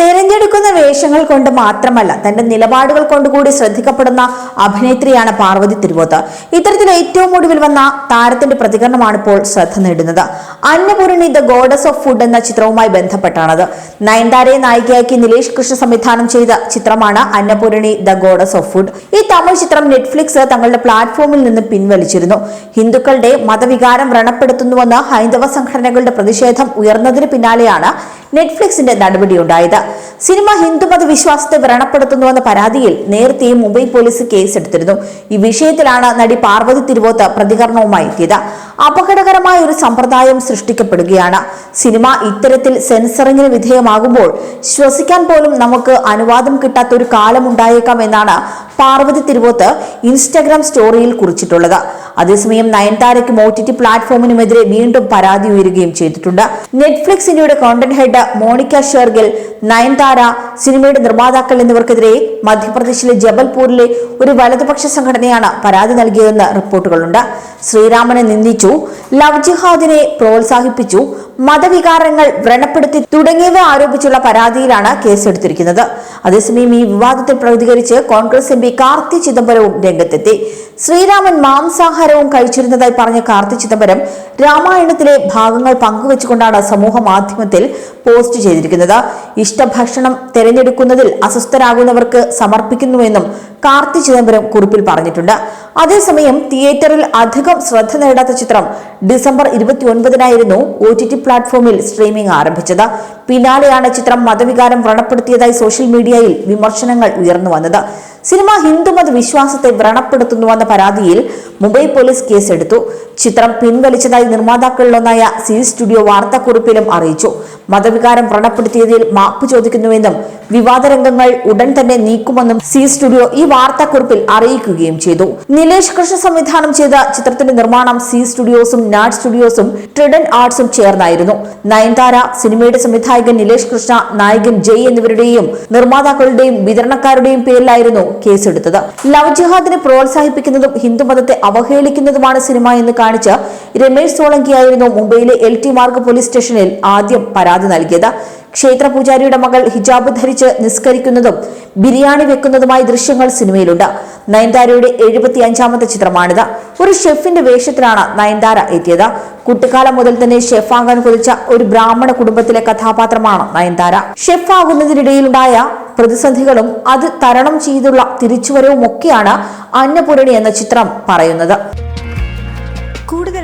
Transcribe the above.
തെരഞ്ഞെടുക്കുന്ന വേഷങ്ങൾ കൊണ്ട് മാത്രമല്ല തന്റെ നിലപാടുകൾ കൊണ്ടുകൂടി ശ്രദ്ധിക്കപ്പെടുന്ന അഭിനേത്രിയാണ് പാർവതി തിരുവോത്ത്. ഇത്തരത്തിൽ ഏറ്റവും ഒടുവിൽ വന്ന താരത്തിന്റെ പ്രതികരണമാണ് ഇപ്പോൾ ശ്രദ്ധ നേടുന്നത്. Annapoorani the goddess of food എന്ന ചിത്രവുമായി ബന്ധപ്പെട്ടാണത്. നയൻതാരയെ നായികയാക്കി നിലേഷ് കൃഷ്ണ സംവിധാനം ചെയ്ത ചിത്രമാണ് Annapoorani the goddess of food. ഈ തമിഴ് ചിത്രം നെറ്റ്ഫ്ലിക്സ് തങ്ങളുടെ പ്ലാറ്റ്ഫോമിൽ നിന്ന് പിൻവലിച്ചിരുന്നു. ഹിന്ദുക്കളുടെ മതവികാരം വ്രണപ്പെടുത്തുന്നുവെന്ന് ഹൈന്ദവ സംഘടനകളുടെ പ്രതിഷേധം ഉയർന്നതിന് പിന്നാലെയാണ് നെറ്റ്ഫ്ലിക്സിന്റെ നടപടിയുണ്ടായത്. സിനിമ ഹിന്ദുമത വിശ്വാസത്തെ വ്രണപ്പെടുത്തുന്നുവെന്ന പരാതിയിൽ നേരത്തെയും മുംബൈ പോലീസ് കേസെടുത്തിരുന്നു ഈ വിഷയത്തിലാണ് നടി പാർവതി തിരുവോത്ത് പ്രതികരണവുമായി എത്തിയത്. അപകടകരമായ ഒരു സമ്പ്രദായം സൃഷ്ടിക്കപ്പെടുകയാണ്. സിനിമ ഇത്തരത്തിൽ സെൻസറിങ്ങിന് വിധേയമാകുമ്പോൾ ശ്വസിക്കാൻ പോലും നമുക്ക് അനുവാദം കിട്ടാത്ത ഒരു കാലമുണ്ടായേക്കാം എന്നാണ് പാർവതി തിരുവോത്ത് ഇൻസ്റ്റഗ്രാം സ്റ്റോറിയിൽ കുറിച്ചിട്ടുള്ളത്. അതേസമയം നയൻതാരയ്ക്കും ഒ ടി ടി പ്ലാറ്റ്ഫോമിനുമെതിരെ വീണ്ടും പരാതി ഉയരുകയും ചെയ്തിട്ടുണ്ട്. നെറ്റ്ഫ്ലിക്സ് ഇന്ത്യയുടെ കോണ്ടന്റ് ഹെഡ് മോണിക്ക ഷെർഗിൽ നയൻതാര സിനിമയുടെ നിർമ്മാതാക്കൾ എന്നിവർക്കെതിരെ മധ്യപ്രദേശിലെ ജബൽപൂരിലെ ഒരു വലതുപക്ഷ സംഘടനയാണ് പരാതി നൽകിയതെന്ന് റിപ്പോർട്ടുകളുണ്ട്. ശ്രീരാമനെ നിന്ദിച്ചു ലവ് ജിഹാദിനെ പ്രോത്സാഹിപ്പിച്ചു മതവികാരങ്ങൾ വ്രണപ്പെടുത്തി തുടങ്ങിയവ ആരോപിച്ചുള്ള പരാതിയിലാണ് കേസെടുത്തിരിക്കുന്നത്. അതേസമയം ഈ വിവാദത്തിൽ പ്രതികരിച്ച് കോൺഗ്രസ് എം പി കാർത്തി ചിദംബരവും രംഗത്തെത്തി. ശ്രീരാമൻ മാംസാഹാരവും കഴിച്ചിരുന്നതായി പറഞ്ഞ കാർത്തി ചിദംബരം രാമായണത്തിലെ ഭാഗങ്ങൾ പങ്കുവച്ചുകൊണ്ടാണ് സമൂഹ മാധ്യമത്തിൽ പോസ്റ്റ് ചെയ്തിരിക്കുന്നത്. ഇഷ്ടഭക്ഷണം തിരഞ്ഞെടുക്കുന്നതിൽ അസ്വസ്ഥരാകുന്നവർക്ക് സമർപ്പിക്കുന്നുവെന്നും കാർത്തി ചിദംബരം കുറിപ്പിൽ പറഞ്ഞിട്ടുണ്ട്. അതേസമയം തിയേറ്ററിൽ അധികം ശ്രദ്ധ നേടാത്ത ചിത്രം ഡിസംബർ ഇരുപത്തി ഒൻപതിനായിരുന്നു ഒ ടി ടി പ്ലാറ്റ്ഫോമിൽ സ്ട്രീമിംഗ് ആരംഭിച്ചത്. പിന്നാലെയാണ് ചിത്രം മതവികാരം വ്രണപ്പെടുത്തിയതായി സോഷ്യൽ മീഡിയയിൽ വിമർശനങ്ങൾ ഉയർന്നു വന്നത്. സിനിമ ഹിന്ദുമത വിശ്വാസത്തെ വ്രണപ്പെടുത്തുന്നുവെന്ന പരാതിയിൽ മുംബൈ പോലീസ് കേസെടുത്തു. ചിത്രം പിൻവലിച്ചതായി നിർമ്മാതാക്കളിലൊന്നായ സി സ്റ്റുഡിയോ വാർത്താക്കുറിപ്പിലും അറിയിച്ചു. മതവികാരം വ്രണപ്പെടുത്തിയതിൽ മാപ്പ് ചോദിക്കുന്നുവെന്നും വിവാദ രംഗങ്ങൾ ഉടൻ തന്നെ നീക്കുമെന്നും സി സ്റ്റുഡിയോ ഈ വാർത്താക്കുറിപ്പിൽ അറിയിക്കുകയും ചെയ്തു. നിലേഷ് കൃഷ്ണ സംവിധാനം ചെയ്ത ചിത്രത്തിന്റെ നിർമ്മാണം സി സ്റ്റുഡിയോസും നാഡ് സ്റ്റുഡിയോസും ട്രിഡൻ ആർട്സും ചേർന്നായിരുന്നു. നയൻതാര സിനിമയുടെ സംവിധായകൻ നിലേഷ് കൃഷ്ണ നായകൻ ജയ് എന്നിവരുടെയും നിർമ്മാതാക്കളുടെയും വിതരണക്കാരുടെയും പേരിലായിരുന്നു കേസെടുത്തത്. ലവ് ജിഹാദിനെ പ്രോത്സാഹിപ്പിക്കുന്നതും ഹിന്ദുമതത്തെ അവഹേളിക്കുന്നതുമാണ് സിനിമ എന്ന് കാണിച്ച് രമേശ് സോളങ്കിയായിരുന്നു മുംബൈയിലെ എൽ ടി മാർഗ് പോലീസ് സ്റ്റേഷനിൽ ആദ്യം പരാതി നൽകിയത്. ക്ഷേത്ര പൂജാരിയുടെ മകൾ ഹിജാബ് ധരിച്ച് നിസ്കരിക്കുന്നതും ബിരിയാണി വെക്കുന്നതുമായ ദൃശ്യങ്ങൾ സിനിമയിലുണ്ട്. നയൻതാരയുടെ എഴുപത്തി അഞ്ചാമത്തെ ചിത്രമാണിത്. ഒരു ഷെഫിന്റെ വേഷത്തിലാണ് നയൻതാര എത്തിയത്. കുട്ടിക്കാലം മുതൽ തന്നെ ഷെഫാകാൻ കൊതിച്ച ഒരു ബ്രാഹ്മണ കുടുംബത്തിലെ കഥാപാത്രമാണ് നയൻതാര. ഷെഫാകുന്നതിനിടയിലുണ്ടായ പ്രതിസന്ധികളും അത് തരണം ചെയ്തുള്ള തിരിച്ചുവരവും ഒക്കെയാണ് അന്നപൂരണി എന്ന ചിത്രം പറയുന്നത്.